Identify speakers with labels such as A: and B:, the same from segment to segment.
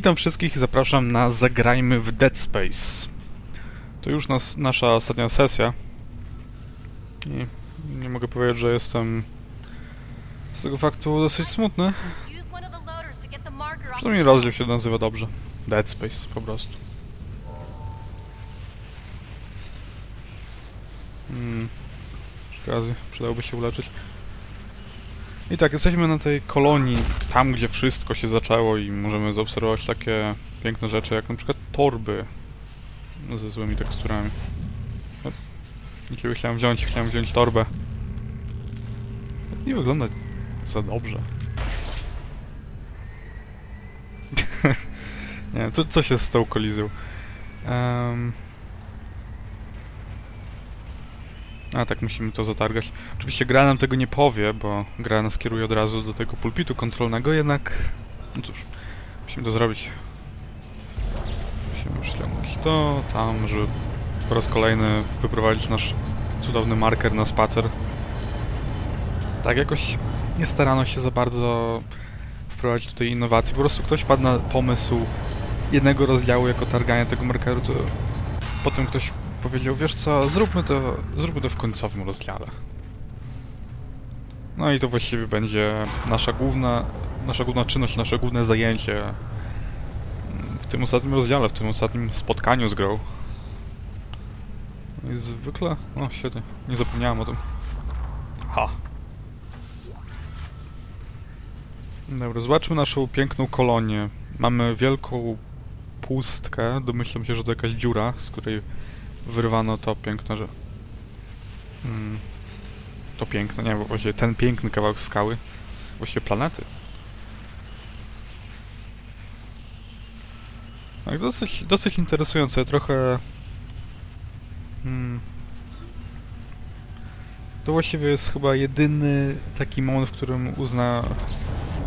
A: Witam wszystkich i zapraszam na Zagrajmy w Dead Space. To już nas, nasza ostatnia sesja. I nie mogę powiedzieć, że jestem z tego faktu dosyć smutny. Przynajmniej rozdział się nazywa dobrze. Dead Space, po prostu. Hmm. Przy okazji, przydałoby się uleczyć. I tak, jesteśmy na tej kolonii, tam gdzie wszystko się zaczęło i możemy zaobserwować takie piękne rzeczy, jak na przykład torby ze złymi teksturami. No, Jakiego chciałem wziąć, chciałem wziąć torbę. Nie wygląda za dobrze. Nie wiem, co, co się z tą kolizją? Em. A tak, musimy to zatargać. Oczywiście gra nam tego nie powie, bo gra nas kieruje od razu do tego pulpitu kontrolnego, jednak... No cóż, musimy to zrobić. Musimy przyciągnąć to, tam, żeby po raz kolejny wyprowadzić nasz cudowny marker na spacer. Tak, jakoś nie starano się za bardzo wprowadzić tutaj innowacji. Po prostu ktoś padł na pomysł jednego rozdziału jako targania tego markeru, to potem ktoś powiedział, wiesz co, zróbmy to, zróbmy to w końcowym rozdziale. No i to właściwie będzie nasza główna, nasza główna czynność, nasze główne zajęcie w tym ostatnim rozdziale, w tym ostatnim spotkaniu z grą. No i zwykle... O, świetnie. Nie zapomniałem o tym. Ha. Dobra, zobaczmy naszą piękną kolonię. Mamy wielką pustkę. Domyślam się, że to jakaś dziura, z której wyrwano to piękne, że... Hmm. To piękne, nie, właściwie ten piękny kawałek skały. Właściwie planety. Tak, dosyć, dosyć interesujące, trochę... Hmm. To właściwie jest chyba jedyny taki moment, w którym uzna...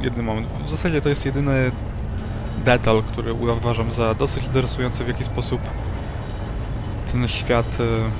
A: Jedny moment. W zasadzie to jest jedyny detal, który uważam za dosyć interesujący, w jaki sposób ten świat e,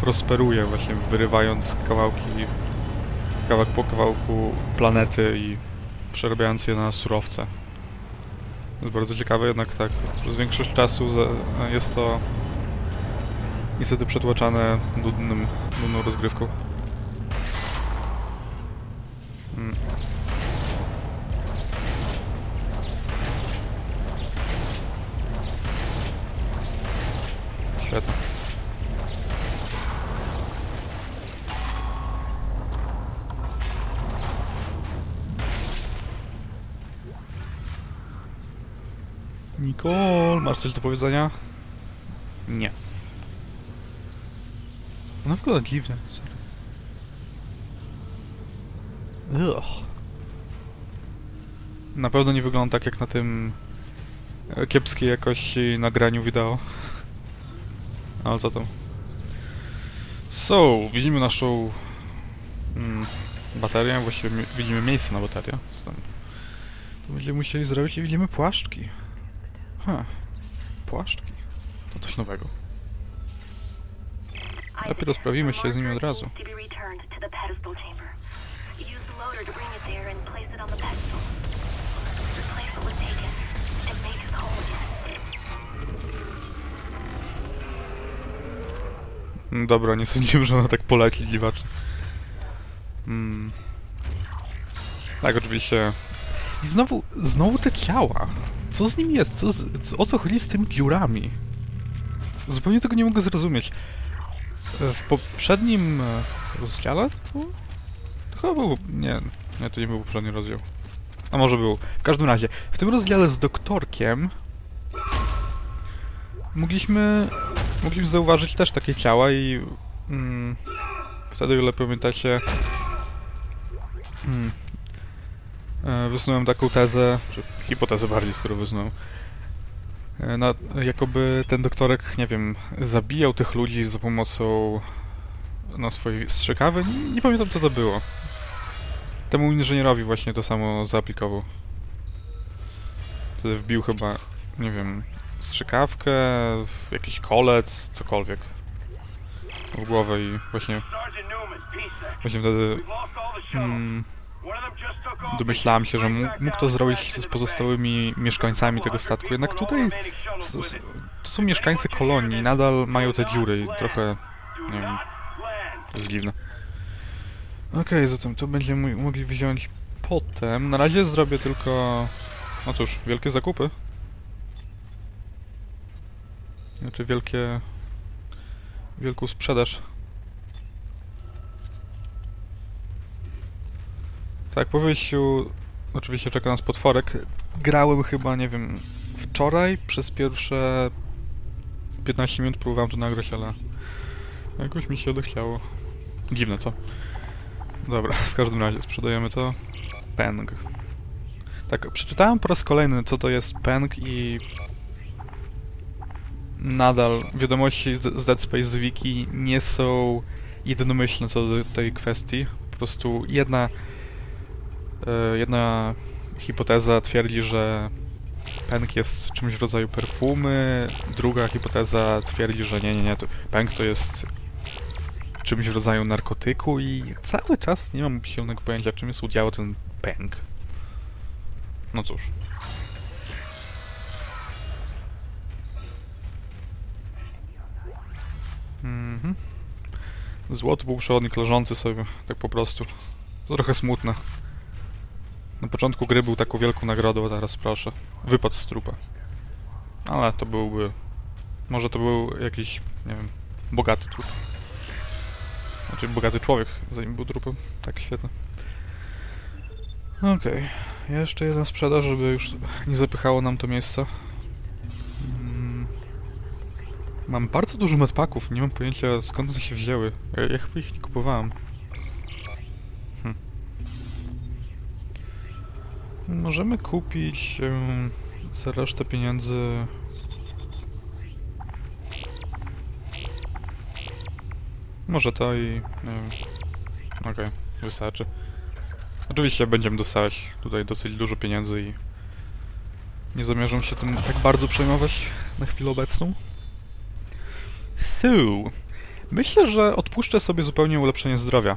A: prosperuje, właśnie wyrywając kawałki, kawałek po kawałku planety i przerabiając je na surowce. Jest bardzo ciekawe, jednak tak, przez większość czasu za, jest to niestety przetłaczane nudnym, nudną rozgrywką. Coś do powiedzenia? Nie. No wygląda dziwnie. serio. Ugh. Na pewno nie wygląda tak jak na tym e, kiepskiej jakości nagraniu wideo. Ale co tam? So, widzimy naszą mm, baterię, właściwie widzimy miejsce na baterię. Tam? To będziemy musieli zrobić i widzimy płaszczki. Ha, płaszczki. To coś nowego. Lepiej rozprawimy się z nimi od razu. Mm, Dobra, nie sądziłem, że ona tak poleci dziwacznie. Mm. Tak, oczywiście. I znowu, znowu te ciała. Co z nim jest? Co z, co, o co chodzi z tymi dziurami? Zupełnie tego nie mogę zrozumieć. E, W poprzednim e, rozdziale to, to chyba był... Nie, nie, to nie był poprzedni rozdział. A może był. W każdym razie, w tym rozdziale z doktorkiem mogliśmy mogliśmy zauważyć też takie ciała i mm, wtedy, o ile pamiętacie, mm, wysunąłem taką tezę, czy hipotezę bardziej, skoro wysunąłem, e, na, jakoby ten doktorek, nie wiem, zabijał tych ludzi za pomocą no, swojej strzykawy. Nie, nie pamiętam, co to było. Temu inżynierowi właśnie to samo zaaplikował. Wtedy wbił chyba, nie wiem, strzykawkę, jakiś kolec, cokolwiek w głowę i właśnie, właśnie wtedy mm, Domyślałem się, że mógł, to zrobić z pozostałymi mieszkańcami tego statku, jednak tutaj to są mieszkańcy kolonii, nadal mają te dziury i trochę, nie wiem, to jest dziwne. Okej, zatem to będziemy mo- mogli wziąć potem. Na razie zrobię tylko, no cóż, wielkie zakupy. Znaczy wielkie, wielką sprzedaż. Tak, po wyjściu oczywiście czeka nas potworek. Grałem chyba, nie wiem, wczoraj przez pierwsze 15 minut próbowałem to nagrać, ale jakoś mi się odechciało. Dziwne, co? Dobra, w każdym razie sprzedajemy to. Peng. Tak, przeczytałem po raz kolejny, co to jest peng i nadal wiadomości z Dead Space z Wiki nie są jednomyślne co do tej kwestii. Po prostu jedna Jedna hipoteza twierdzi, że pęk jest czymś w rodzaju perfumy, druga hipoteza twierdzi, że nie, nie, nie, to pęk to jest czymś w rodzaju narkotyku i cały czas nie mam silnego pojęcia, czym jest udział ten pęk. No cóż. Mhm. Złoty półprzewodnik leżący sobie, tak po prostu. To trochę smutne. Na początku gry był taką wielką nagrodą, teraz proszę. Wypad z trupa. Ale to byłby... Może to był jakiś, nie wiem, bogaty trup. Znaczy bogaty człowiek, zanim był trupem. Tak, świetne. Okej. Jeszcze jedna sprzedaż, żeby już nie zapychało nam to miejsce. Mm. Mam bardzo dużo medpaków, nie mam pojęcia skąd one się wzięły. Ja, ja chyba ich nie kupowałem. Możemy kupić em, za resztę pieniędzy. Może to i. Okej, wystarczy. Oczywiście będziemy dostawać tutaj dosyć dużo pieniędzy i nie zamierzam się tym tak bardzo przejmować na chwilę obecną. So, myślę, że odpuszczę sobie zupełnie ulepszenie zdrowia.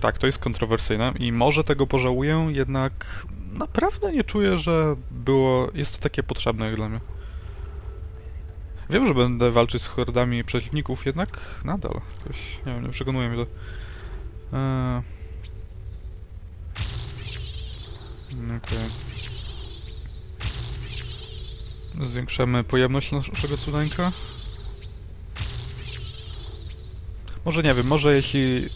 A: Tak, to jest kontrowersyjne i może tego pożałuję, jednak naprawdę nie czuję, że było, jest to takie potrzebne dla mnie. Wiem, że będę walczyć z hordami przeciwników, jednak nadal jakoś, nie wiem, nie przekonuje mnie to. Eee... Okej. Zwiększamy pojemność naszego cudeńka. Może nie wiem, może jeśli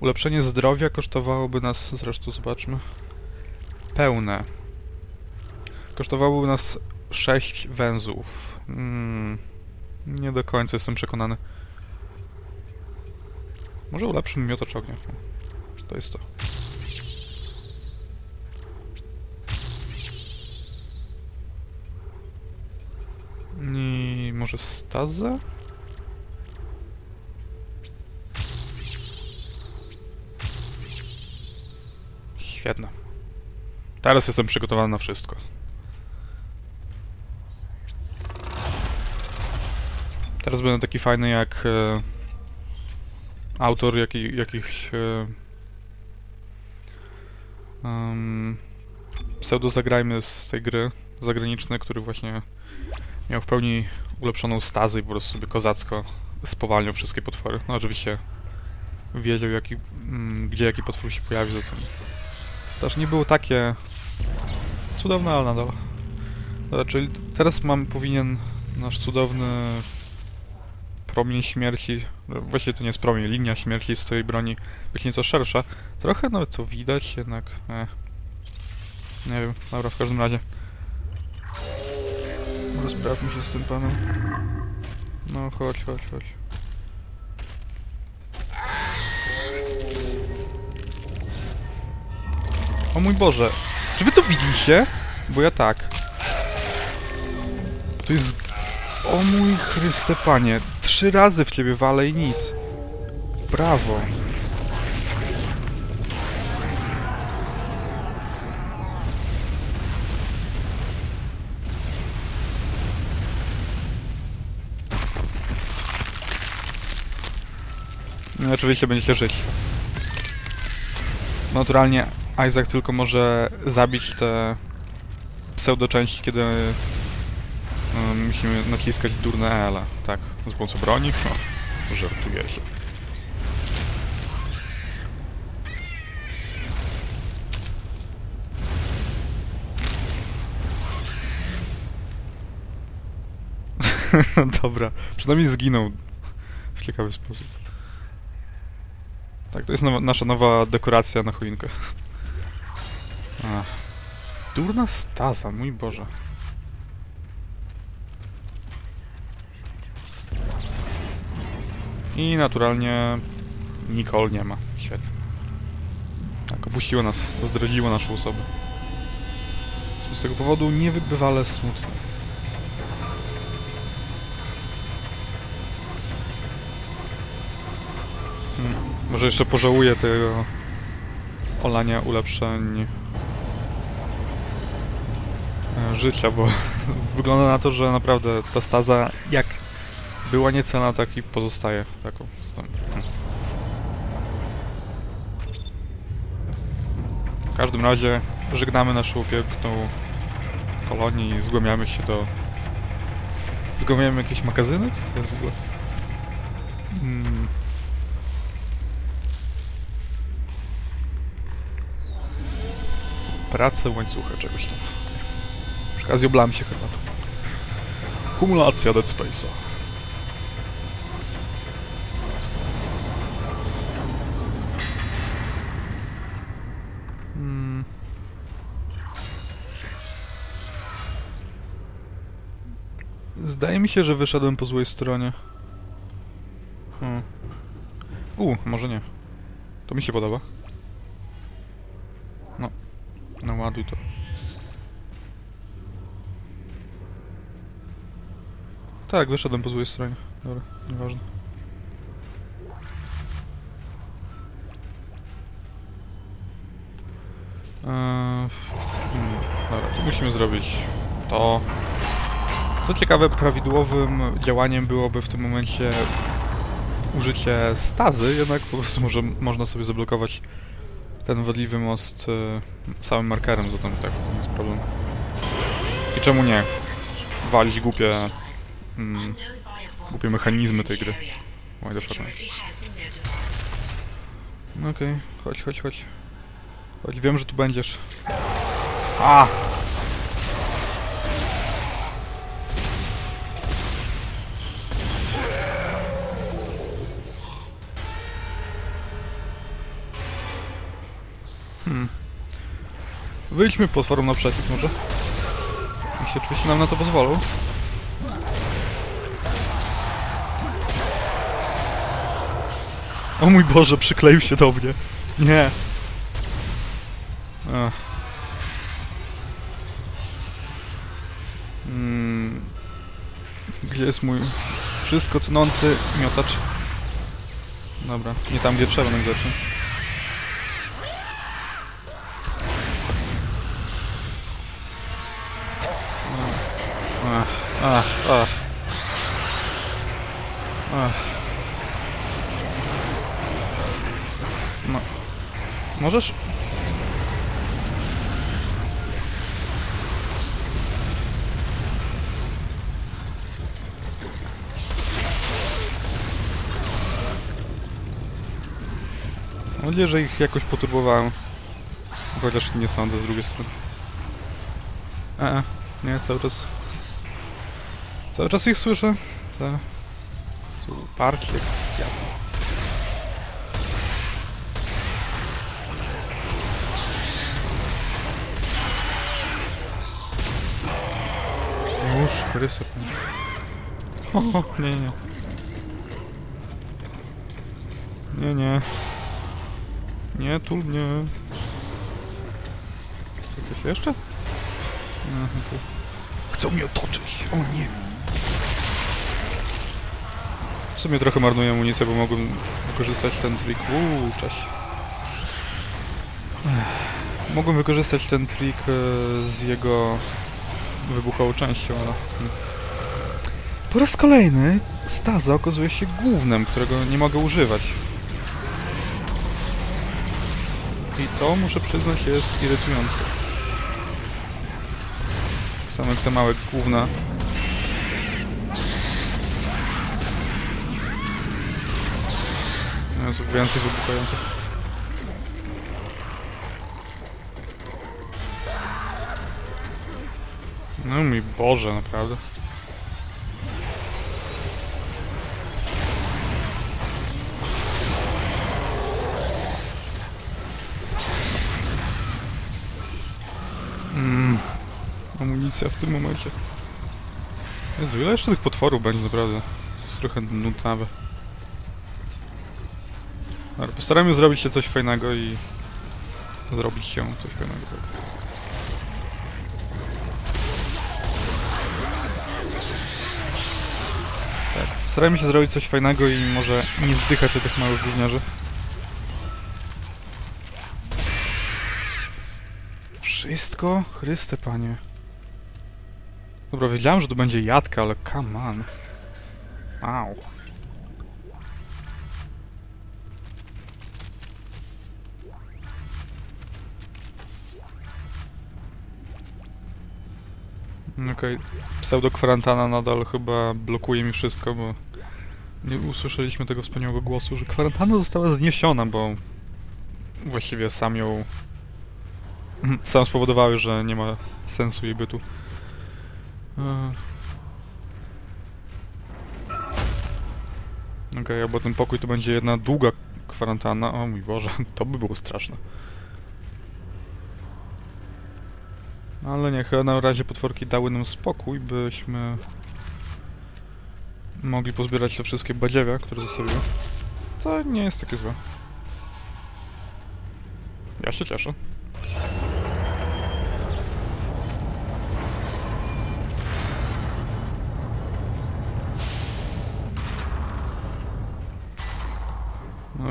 A: ulepszenie zdrowia kosztowałoby nas, zresztą zobaczmy, pełne. Kosztowałoby nas 6 węzłów. Mm, nie do końca jestem przekonany. Może ulepszymy miotacz ognia. To jest to. I może stazę? Teraz jestem przygotowany na wszystko. Teraz będę taki fajny jak e, autor jaki, jakichś e, um, pseudo zagrajmy z tej gry zagraniczny, który właśnie miał w pełni ulepszoną stazę i po prostu sobie kozacko spowalniał wszystkie potwory. No oczywiście wiedział jaki, mm, gdzie jaki potwór się pojawi, zatem też nie było takie cudowne, ale nadal. Dobra, czyli teraz mam, powinien nasz cudowny promień śmierci, no, właściwie to nie jest promień, linia śmierci z tej broni być nieco szersza. Trochę nawet to widać, jednak eh. nie wiem, dobra, w każdym razie. Rozprawmy się z tym panem. No, chodź, chodź, chodź. O mój Boże. Czy wy to widzicie? Bo ja tak. To jest... O mój Chryste Panie. Trzy razy w ciebie walę i nic. Brawo. No, oczywiście będziecie żyć. Naturalnie Isaac tylko może zabić te pseudoczęści, kiedy y, musimy naciskać durne E, ale tak, z pomocą broni? No, żartuję się. Dobra, przynajmniej zginął w ciekawy sposób. Tak, to jest nowa, nasza nowa dekoracja na choinkę. Ach. Durna staza, mój Boże. I naturalnie Nicole nie ma. Świetnie. Tak, opuściło nas, zdradziło naszą osobę. Z tego powodu niewybywale smutny. Hmm. Może jeszcze pożałuję tego olania ulepszeń życia, bo wygląda na to, że naprawdę ta staza jak była niecelna, tak i pozostaje taką. W każdym razie żegnamy naszą piękną kolonię i zgłębiamy się do... Zgłębiamy jakieś magazyny? Co to jest w ogóle? Hmm. Pracę łańcucha czegoś tam. Przy okazji oblałem się herbatą. Kumulacja Dead Space'a. Hmm. Zdaje mi się, że wyszedłem po złej stronie. Hmm. U, może nie. To mi się podoba. No. Naładuj to. Tak, wyszedłem po złej stronie. Dobra, nieważne. Eee, dobra, tu musimy zrobić to. Co ciekawe, prawidłowym działaniem byłoby w tym momencie użycie stazy, jednak po prostu może, można sobie zablokować ten wadliwy most e, samym markerem, zatem tak, nie jest problem. I czemu nie? Walić głupie... Mm, głupie mechanizmy tej gry. Why the fuck Okej, chodź, chodź, chodź. Chodź, wiem, że tu będziesz. A! Hmm. Wyjdźmy potworom naprzeciw może. Jeśli oczywiście nam na to pozwolą. O mój Boże, przykleił się do mnie. Nie. Ach. Mm. Gdzie jest mój wszystko tnący miotacz? Dobra, nie tam gdzie trzeba. Ach, ach, ach. Ach. Możesz? Mam nadzieję, że ich jakoś poturbowałem. Chociaż nie sądzę z drugiej strony. E, e, nie, cały czas... Cały czas ich słyszę. Te... Parki jak rysek. O, nie, nie. Nie, nie. Nie, tu nie. Co coś jeszcze? Aha, tu. Chcą mnie otoczyć. O nie. W sumie trochę marnuję amunicję, bo mogłem wykorzystać ten trik. Uuu, cześć. Mogłem wykorzystać ten trik e, z jego wybuchową częścią, ale... Po raz kolejny Staza okazuje się głównym, którego nie mogę używać. I to, muszę przyznać, jest irytujące. Same te małe główne. Więcej wybuchających. No mój Boże, naprawdę. Mm, amunicja w tym momencie. Jezu, ile jeszcze tych potworów będzie naprawdę? To jest trochę nudnawe. Dobra, postaramy się zrobić się coś fajnego i... Zrobić się coś fajnego, starajmy się zrobić coś fajnego i może nie zdychać tych małych gówniarzy. Wszystko? Chryste, panie. Dobra, wiedziałem, że to będzie jadka, ale come on. Au. Okej, pseudo-kwarantana nadal chyba blokuje mi wszystko, bo nie usłyszeliśmy tego wspaniałego głosu, że kwarantanna została zniesiona, bo właściwie sam ją sam spowodowały, że nie ma sensu jej bytu. E. Okej, albo ten pokój to będzie jedna długa kwarantanna. O mój Boże, to by było straszne. Ale nie, chyba na razie potworki dały nam spokój, byśmy mogli pozbierać te wszystkie badziewia, które zostawiły. Co nie jest takie złe. Ja się cieszę.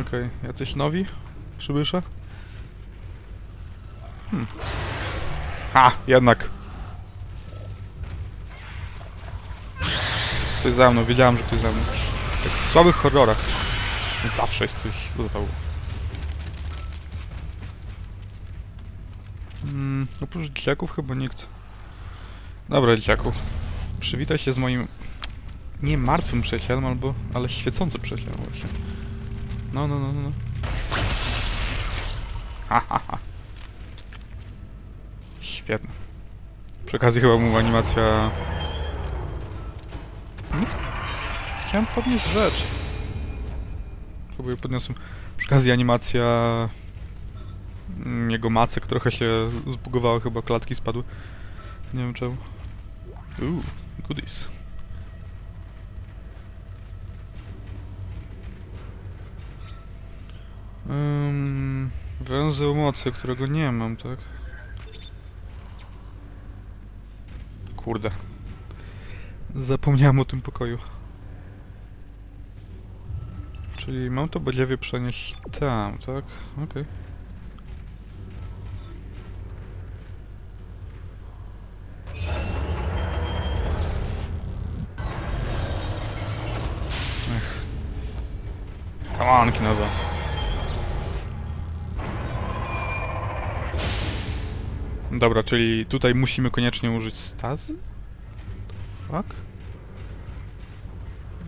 A: Okej, jacyś nowi przybysze? Hmm. Ha, jednak. Ktoś za mną, wiedziałem, że ktoś za mną. Jak w słabych horrorach. Zawsze jest ktoś za tobą. Mm, oprócz dzieciaków chyba nikt. Dobra, dzieciaku. Przywitaj się z moim... Nie martwym przyjacielem, albo... ale świecącym przyjacielem właśnie. No, no, no, no. no. Ha, ha, ha. Świetne. Przy okazji chyba mu animacja... Nie? Chciałem podnieść rzecz. Próbuję podniosłem. Przy okazji animacja... mm, Jego macek trochę się zbugowała, chyba klatki spadły. Nie wiem czemu. Uuu, goodies. Um, węzeł mocy, którego nie mam, tak? Kurde. Zapomniałem o tym pokoju. Czyli mam to badziewie przenieść tam, tak? Okej. Ech. Come on, Kinoza. Dobra, czyli tutaj musimy koniecznie użyć stazy? Fuck?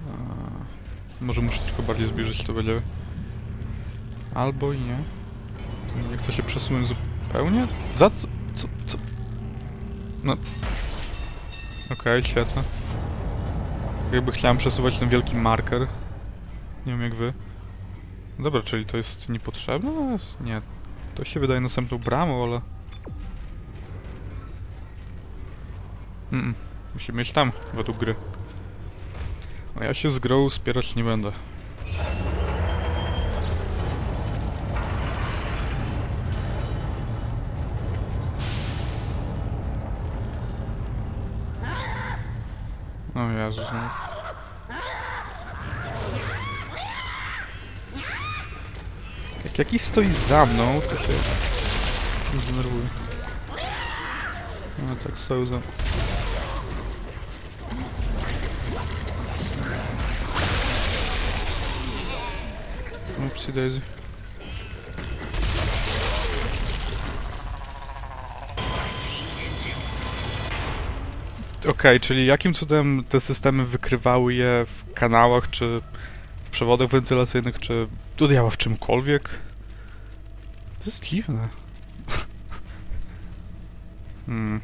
A: A, może muszę tylko bardziej zbliżyć to będzie. Albo i nie. Nie chcę się przesunąć zupełnie? Za co? Co? co? No. Okej, świetne. Jakby chciałem przesuwać ten wielki marker. Nie wiem jak wy. Dobra, czyli to jest niepotrzebne? Nie. To się wydaje następną bramą, ale... Mm, musimy iść tam, według gry. A ja się z grą spierać nie będę. O Jezus, no. Jak jakiś stoi za mną, to się zdenerwuję. No tak sołzą. Upsi daisy. Okej, okay, czyli jakim cudem te systemy wykrywały je w kanałach, czy w przewodach wentylacyjnych, czy do w czymkolwiek? To jest dziwne. Hmm.